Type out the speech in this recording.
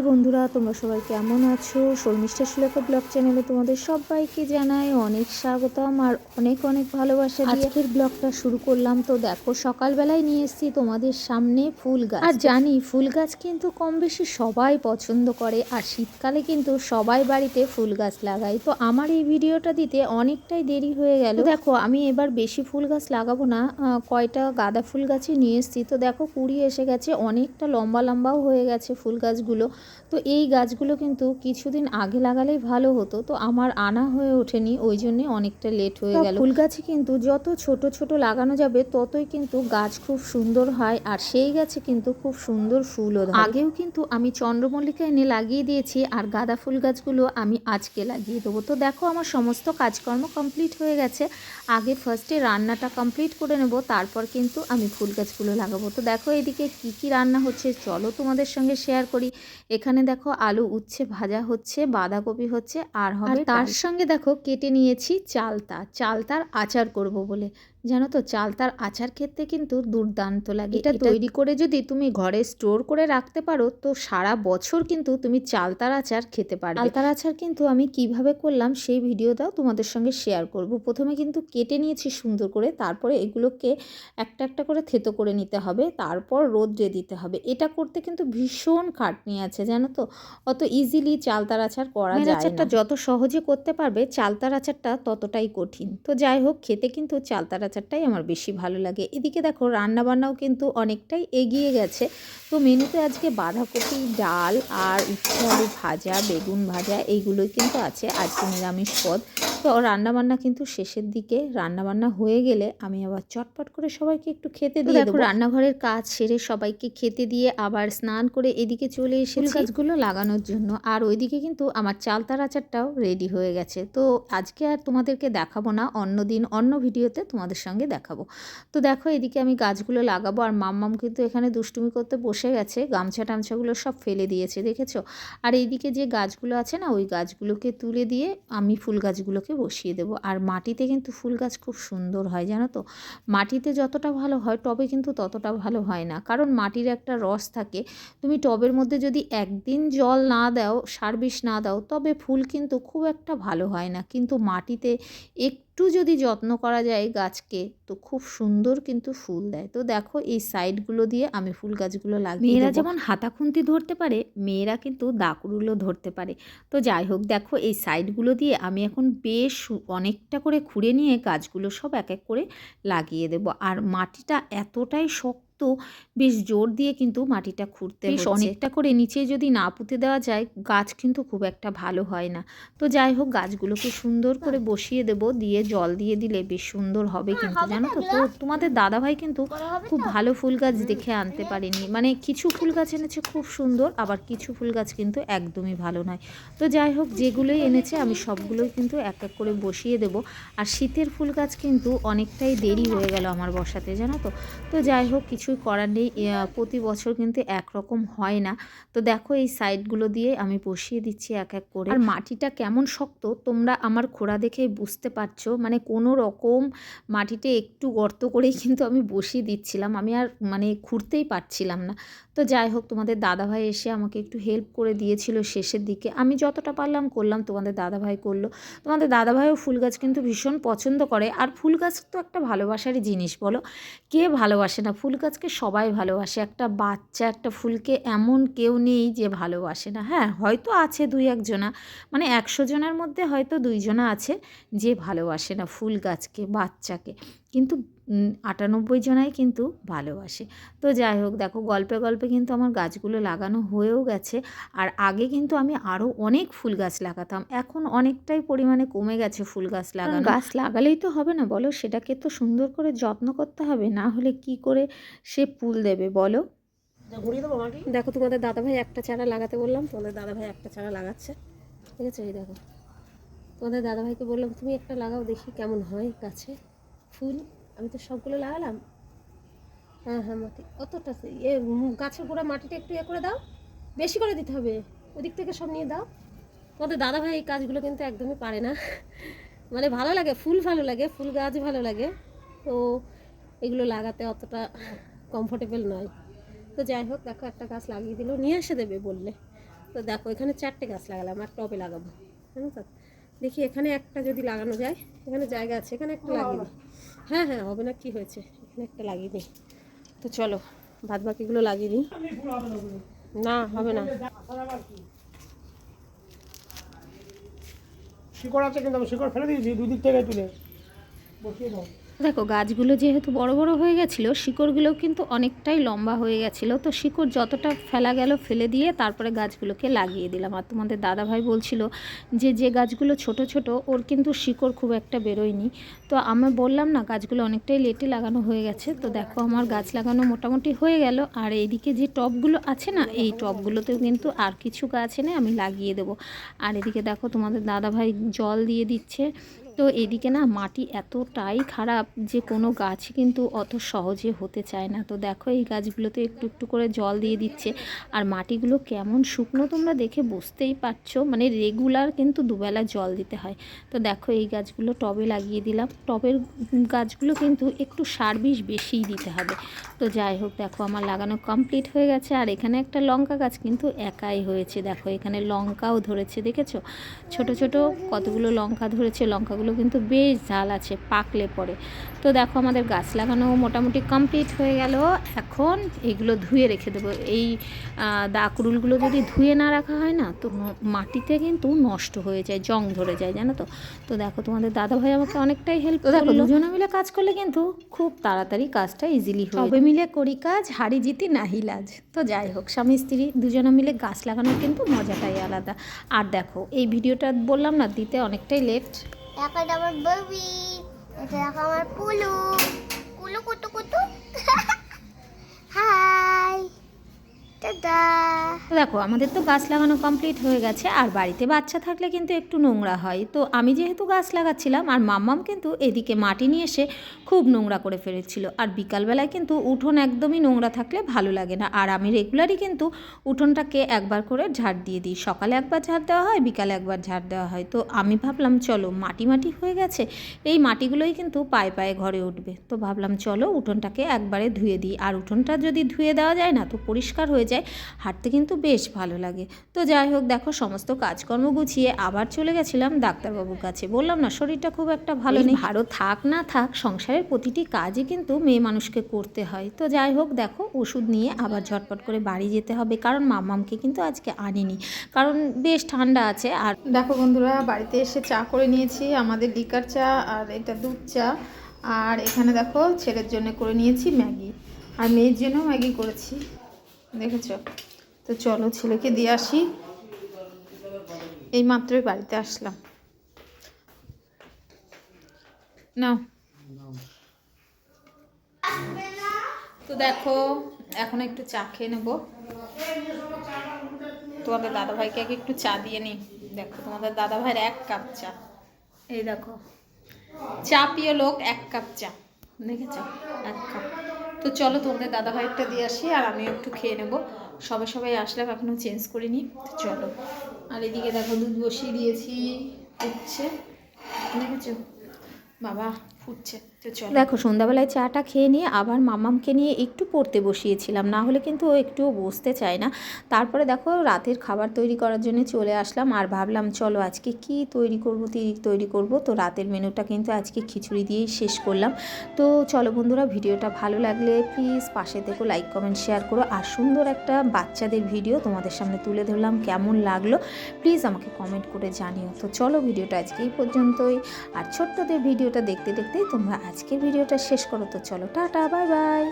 নমস্কার বন্ধুরা তোমরা সবাই কেমন আছো? শর্মিষ্ঠা সুলেখা ব্লগ চ্যানেলে তোমাদের সবাইকে জানাই অনেক স্বাগতম আর অনেক অনেক ভালোবাসা আজকের ব্লগটা শুরু করলাম। তো দেখো সকালবেলায় নিয়ে এসেছি তোমাদের সামনে ফুল গাছ। আর জানি ফুল গাছ কিন্তু কম বেশি সবাই পছন্দ করে আর শীতকালে কিন্তু সবাই বাড়িতে ফুল গাছ লাগায়। তো আমার এই ভিডিওটা দিতে অনেকটাই দেরি হয়ে গেল। দেখো আমি এবার বেশি ফুল গাছ লাগাবো না কয়টা গাঁদা ফুল গাছই নিয়ে এসেছি। তো দেখো কুড়ি এসে গেছে অনেকটা লম্বা লম্বাও হয়ে গেছে ফুল গাছগুলো। তো এই গাছগুলো কিন্তু কিছুদিন আগে লাগালেই ভালো হতো তো আমার আনা হয়ে ওঠেনি ওই জন্যে অনেকটা লেট হয়ে গেল। ফুল গাছে কিন্তু যত ছোট ছোট লাগানো যাবে ততই কিন্তু গাছ খুব সুন্দর হয় আর সেই গাছে কিন্তু খুব সুন্দর ফুলও আগেও কিন্তু আমি চন্দ্রমল্লিকা এনে লাগিয়ে দিয়েছি আর গাঁদা ফুল গাছগুলো আমি আজকে লাগিয়ে দেবো। তো দেখো আমার সমস্ত কাজকর্ম কমপ্লিট হয়ে গেছে আগে ফার্স্টে রান্নাটা কমপ্লিট করে নেব তারপর কিন্তু আমি ফুল গাছগুলো লাগাবো। তো দেখো এদিকে কি কি রান্না হচ্ছে চলো তোমাদের সঙ্গে শেয়ার করি। এখানে দেখো আলু উচ্ছে ভাজা হচ্ছে বাঁধাকপি হচ্ছে আর হবে তার সঙ্গে দেখো কেটে নিয়েছি চালতা। চালতার আচার করব বলে। জানো তো চালতার আচার খেতে কিন্তু দুর্দান্ত লাগে। এটা তৈরি করে যদি তুমি ঘরে স্টোর করে রাখতে পারো তো সারা বছর কিন্তু তুমি চালতার আচার খেতে পারবে। চালতার আচার কিন্তু আমি কীভাবে করলাম সেই ভিডিওটাও তোমাদের সঙ্গে শেয়ার করব। প্রথমে কিন্তু কেটে নিয়েছি সুন্দর করে তারপরে এগুলোকে একটা একটা করে থেতো করে নিতে হবে তারপর রোদ্রে দিতে হবে। এটা করতে কিন্তু ভীষণ খাটনি আছে জানো তো? অত ইজিলি চালতার আচার করা যায় আচারটা যত সহজে করতে পারবে চালতার আচারটা ততটাই কঠিন। তো যাই হোক খেতে কিন্তু চালতার আচারটাই আমার বেশি ভালো লাগে। এদিকে দেখো রান্নাবান্নাও কিন্তু অনেকটাই এগিয়ে গেছে। তো মেনুতে আজকে বাঁধাকপি ডাল আর উচ্ছে আলু ভাজা বেগুন ভাজা এইগুলোই কিন্তু আছে। আজকে নিরামিষ পদ। তো রান্নাবান্না কিন্তু শেষের দিকে। রান্নাবান্না হয়ে গেলে আমি আবার চটপট করে সবাইকে একটু খেতে দিয়ে দেবো। রান্নাঘরের কাজ সেরে সবাইকে খেতে দিয়ে আবার স্নান করে এদিকে চলে এসে গাছগুলো লাগানোর জন্য। আর ওইদিকে কিন্তু আমার চালতার আচারটাও রেডি হয়ে গেছে। তো আজকে আর তোমাদেরকে দেখাবো না। অন্য দিন অন্য ভিডিওতে তোমাদের সঙ্গে দেখাবো। তো দেখো এদিকে আমি গাছগুলো লাগাবো আর মাম্মাম কিন্তু এখানে দুষ্টুমি করতে বসে গেছে, গামছা টামছাগুলো সব ফেলে দিয়েছে, দেখেছ? আর এইদিকে যে গাছগুলো আছে না, ওই গাছগুলোকে তুলে দিয়ে আমি ফুল গাছগুলোকে বসিয়ে দেবো। আর মাটিতে কিন্তু ফুল গাছ খুব সুন্দর হয়, জানো তো? মাটিতে যতটা ভালো হয়, টবে কিন্তু ততটা ভালো হয় না। কারণ মাটির একটা রস থাকে, তুমি টবের মধ্যে যদি একদিন জল না দাও, সার বিষ না দাও, তবে ফুল কিন্তু খুব একটা ভালো হয় না। কিন্তু মাটিতে একটু যদি যত্ন করা যায় গাছকে তো খুব সুন্দর কিন্তু ফুল দেয়। তো দেখো এই সাইডগুলো দিয়ে আমি ফুল গাছগুলো লাগাই মেয়েরা যেমন হাতা খুন্তি ধরতে পারে মেয়েরা কিন্তু দাকুরুলো ধরতে পারে। তো যাই হোক দেখো এই সাইডগুলো দিয়ে আমি এখন বেশ অনেকটা করে খুঁড়ে নিয়ে গাছগুলো সব এক এক করে লাগিয়ে দেব। আর মাটিটা এতটাই শক্ত বেশ জোর দিয়ে কিন্তু মাটিটা খুঁড়তে বেশ অনেকটা করে নিচে যদি না পুঁতে দেওয়া যায় গাছ কিন্তু খুব একটা ভালো হয় না। তো যাই হোক গাছগুলোকে সুন্দর করে বসিয়ে দেব দিয়ে জল দিয়ে দিলে বেশ সুন্দর হবে কিন্তু জানো তো? তো তোমাদের দাদাভাই কিন্তু খুব ভালো ফুল গাছ দেখে আনতে পারেনি। মানে কিছু ফুল গাছ এনেছে খুব সুন্দর আবার কিছু ফুল গাছ কিন্তু একদমই ভালো নয়। তো যাই হোক যেগুলোই এনেছে আমি সবগুলোই কিন্তু এক এক করে বসিয়ে দেব। আর শীতের ফুল গাছ কিন্তু অনেকটাই দেরি হয়ে গেল আমার বসাতে জানো তো? তো যাই হোক কিছুই করার নেই। প্রতি বছর কিন্তু একরকম হয় না। তো দেখো এই সাইডগুলো দিয়ে আমি বসিয়ে দিচ্ছি এক এক করে। আর মাটিটা কেমন শক্ত তোমরা আমার খোড়া দেখেই বুঝতে পারছ। মানে কোনো রকম মাটিতে একটু গর্ত করেই কিন্তু আমি বসিয়ে দিচ্ছিলাম। আমি আর মানে খুঁড়তেই পারছিলাম না। তো যাই হোক, তোমাদের দাদাভাই এসে আমাকে একটু হেল্প করে দিয়েছিল শেষের দিকে। আমি যতটা পারলাম করলাম, তোমাদের দাদাভাই করল। তোমাদের দাদাভাইও ফুল গাছ কিন্তু ভীষণ পছন্দ করে। আর ফুল গাছ তো একটা ভালোবাসারই জিনিস বলো। কে ভালোবাসে না? ফুল গাছকে সবাই ভালোবাসে। একটা বাচ্চা, একটা ফুলকে এমন কেউ নেই যে ভালোবাসে না। হ্যাঁ হয়তো আছে দুই একজনা। মানে একশো জনের মধ্যে হয়তো দুইজনা আছে যে ভালোবাসে না ফুল গাছকে, বাচ্চাকে। কিন্তু আটানব্বই জনাই কিন্তু ভালোবাসে। তো যাই হোক দেখো গল্পে গল্পে কিন্তু আমার গাছগুলো লাগানো হয়েও গেছে। আর আগে কিন্তু আমি আরও অনেক ফুল গাছ লাগাতাম। এখন অনেকটাই পরিমাণে কমে গেছে ফুল গাছ লাগানো। গাছ লাগালেই তো হবে না বলো? সেটাকে তো সুন্দর করে যত্ন করতে হবে না হলে কি করে সে ফুল দেবে বলো? ঘুরিয়ে দেবো মাটি দেখো তোমাদের দাদাভাই একটা চারা লাগাতে বললাম তোমাদের দাদাভাই একটা চারা লাগাচ্ছে। ঠিক আছে এই দেখো। তোমাদের দাদাভাইকে বললাম তুমি একটা লাগাও দেখি কেমন হয় গাছে ফুল। আমি তো সবগুলো লাগালাম। হ্যাঁ হ্যাঁ মাটি অতটা এ গাছের গোড়া মাটিটা একটু ইয়ে করে দাও। বেশি করে দিতে হবে। ওদিক থেকে সব নিয়ে দাও। তোমাদের দাদাভাই এই কাজগুলো কিন্তু একদমই পারে না। মানে ভালো লাগে ফুল ভালো লাগে ফুল গাছ ভালো লাগে। তো এগুলো লাগাতে অতটা কমফোর্টেবল নয়। তো যাই হোক দেখো একটা গাছ লাগিয়ে দিল। নিয়ে এসে দেবে বললে। তো দেখো এখানে চারটে গাছ লাগালাম আর টবে লাগাবো। জানো তো? দেখি এখানে একটা যদি লাগানো যায় এখানে জায়গা আছে এখানে একটা লাগিয়ে দিই। হ্যাঁ হ্যাঁ হবে না, কি হয়েছে? এখানে একটা লাগিয়ে দিই। তো চলো, ভাত বাকিগুলো লাগিয়ে দিই। না, হবে না। শিকড় আছে কিন্তু আমি শিকড় ফেলে দিয়েছি, দুই দিক থেকে তুলে। বসিয়ে দাও। দেখো, গাছগুলো যেহেতু বড় বড় হয়ে গেছিল, শিকড়গুলোও কিন্তু অনেকটাই লম্বা হয়ে গেছিল। তো শিকড় যতটা ফেলা গেল ফেলে দিয়ে তারপরে গাছগুলোকে লাগিয়ে দিলাম। আর তোমাদের দাদাভাই বলছিল যে যে গাছগুলো ছোট ছোট, ওর কিন্তু শিকড় খুব একটা বেরোয়নি। তো আমি বললাম, না, গাছগুলো অনেকটাই লেটে লাগানো হয়ে গেছে। তো দেখো, আমার গাছ লাগানো মোটামুটি হয়ে গেল। আর এইদিকে যে টবগুলো আছে না, এই টবগুলোতেও কিন্তু আর কিছু গাছ এনে আমি লাগিয়ে দেবো। আর এদিকে দেখো, তোমাদের দাদাভাই জল দিয়ে দিচ্ছে। তো এদিকে না মাটি এতটাই খারাপ যে কোনো গাছ কিন্তু অত সহজে হতে চায় না। তো দেখো এই গাছগুলোতে একটু একটু করে জল দিয়ে দিচ্ছে। আর মাটিগুলো কেমন শুকনো তোমরা দেখে বুঝতেই পারছ। মানে রেগুলার কিন্তু দুবেলা জল দিতে হয়। তো দেখো এই গাছগুলো টবে লাগিয়ে দিলাম। টবের গাছগুলো কিন্তু একটু সার বিষ বেশিই দিতে হবে। তো যাই হোক, দেখো আমার লাগানো কমপ্লিট হয়ে গেছে। আর এখানে একটা লঙ্কা গাছ কিন্তু একাই হয়েছে। দেখো এখানে লঙ্কাও ধরেছে, দেখেছ? ছোট ছোট কতগুলো লঙ্কা ধরেছে? লঙ্কাগুলো কিন্তু বেশ ঝাল আছে পাকলে পরে। তো দেখো আমাদের গাছ লাগানো মোটামুটি কমপ্লিট হয়ে গেল। এখন এগুলো ধুয়ে রেখে দেবো। এই দাকুরুলগুলো যদি ধুয়ে না রাখা হয় না তো মাটিতে কিন্তু নষ্ট হয়ে যায় জং ধরে যায় জানো তো? তো দেখো তোমাদের দাদাভাই আমাকে অনেকটাই হেল্প দেখো দুজনে মিলে কাজ করলে কিন্তু খুব তাড়াতাড়ি কাজটা ইজিলি হয় সবে মিলে করি কাজ হারি জিতি নাহি লাজ। তো যাই হোক স্বামী স্ত্রী দুজনে মিলে গাছ লাগানোর কিন্তু মজাটাই আলাদা। আর দেখো এই ভিডিওটা বললাম না দিতে অনেকটাই লেট এখন আমার বেবি এটা এখন আমার পুলু কুলু কুতু কুতু হাই দাদা তো দেখো, আমাদের তো গাছ লাগানো কমপ্লিট হয়ে গেছে, আর বাড়িতে বাচ্চা থাকলে কিন্তু একটু নোংরা হয়। তো আমি যেহেতু গাছ লাগাচ্ছিলাম, আর মাম্মাম কিন্তু এদিকে মাটি নিয়ে এসে খুব নোংরা করে ফেলেছিল। আর বিকালবেলায় কিন্তু উঠোন একদমই নোংরা থাকলে ভালো লাগে না। আর আমি রেগুলারই কিন্তু উঠোনটাকে একবার করে ঝাড় দিয়ে দিই। সকালে একবার ঝাড় দেওয়া হয়, বিকালে একবার ঝাড় দেওয়া হয়। তো আমি ভাবলাম, চলো, মাটি মাটি হয়ে গেছে, এই মাটিগুলোই কিন্তু পায়ে পায়ে ঘরে উঠবে। তো ভাবলাম, চলো, উঠোনটাকে একবারে ধুয়ে দিই। আর উঠোনটা যদি ধুয়ে দেওয়া যায় না, তো পরিষ্কার হয়ে যায় হাঁটতে কিন্তু বেশ ভালো লাগে। তো যাই হোক দেখো সমস্ত কাজকর্ম গুছিয়ে আবার চলে গেছিলাম ডাক্তারবাবুর কাছে। বললাম না শরীরটা খুব একটা ভালো নেই। ভালো থাক না থাক সংসারের প্রতিটি কাজই কিন্তু মেয়ে মানুষকে করতে হয়। তো যাই হোক দেখো ওষুধ নিয়ে আবার ঝটপট করে বাড়ি যেতে হবে। কারণ মামামকে কিন্তু আজকে আনিনি। কারণ বেশ ঠান্ডা আছে। আর দেখো বন্ধুরা বাড়িতে এসে চা করে নিয়েছি। আমাদের লিকার চা আর এটা দুধ চা। আর এখানে দেখো ছেলের জন্য করে নিয়েছি ম্যাগি। আর মেয়ের জন্য ম্যাগি করেছি। দেখেছ? তো চলো ছেলেকে দিয়ে আসি। এই মাত্রই বাড়িতে আসলাম। না তো দেখো, এখন একটু চা খেয়ে নেব। তোমাদের দাদাভাইকে আগে একটু চা দিয়ে নিই। দেখো, তোমাদের দাদাভাইয়ের এক কাপ চা। এই দেখো, চা প্রিয় লোক, এক কাপ চা। দেখেছ? এক কাপ। তো চলো তোমাদের দাদা ভাইয়েরটা দিয়ে আসি, আর আমিও একটু খেয়ে নেব। সবাই সবাই আসলাম এখনও চেঞ্জ করিনি, তো চলো। আর এদিকে দেখো দুধ বসিয়ে দিয়েছি ফুটছে দেখেছ? বাবা ফুটছে দেখো, সন্ধ্যাবেলায় চাটা খেয়ে নিয়ে আবার মামামকে নিয়ে একটু পড়তে বসিয়েছিলাম, না হলে কিন্তু ও একটুও বসতে চায় না। তারপরে দেখো, রাতের খাবার তৈরি করার জন্য চলে আসলাম আর ভাবলাম, চলো আজকে কি তৈরি করব তৈরি করব? তো রাতের মেনুটা কিন্তু আজকে খিচুড়ি দিয়েই শেষ করলাম। তো চলো বন্ধুরা, ভিডিওটা ভালো লাগলে প্লিজ পাশে দেখো লাইক, কমেন্ট, শেয়ার করো। আর সুন্দর একটা বাচ্চাদের ভিডিও তোমাদের সামনে তুলে ধরলাম, কেমন লাগল প্লিজ আমাকে কমেন্ট করে জানিও। তো চলো ভিডিওটা আজকে এই পর্যন্তই। আর ছোট্টদের ভিডিওটা দেখতে দেখতে দেখতেই তোমরা আজকের ভিডিওটা শেষ করো। তো চলো টাটা বাই বাই।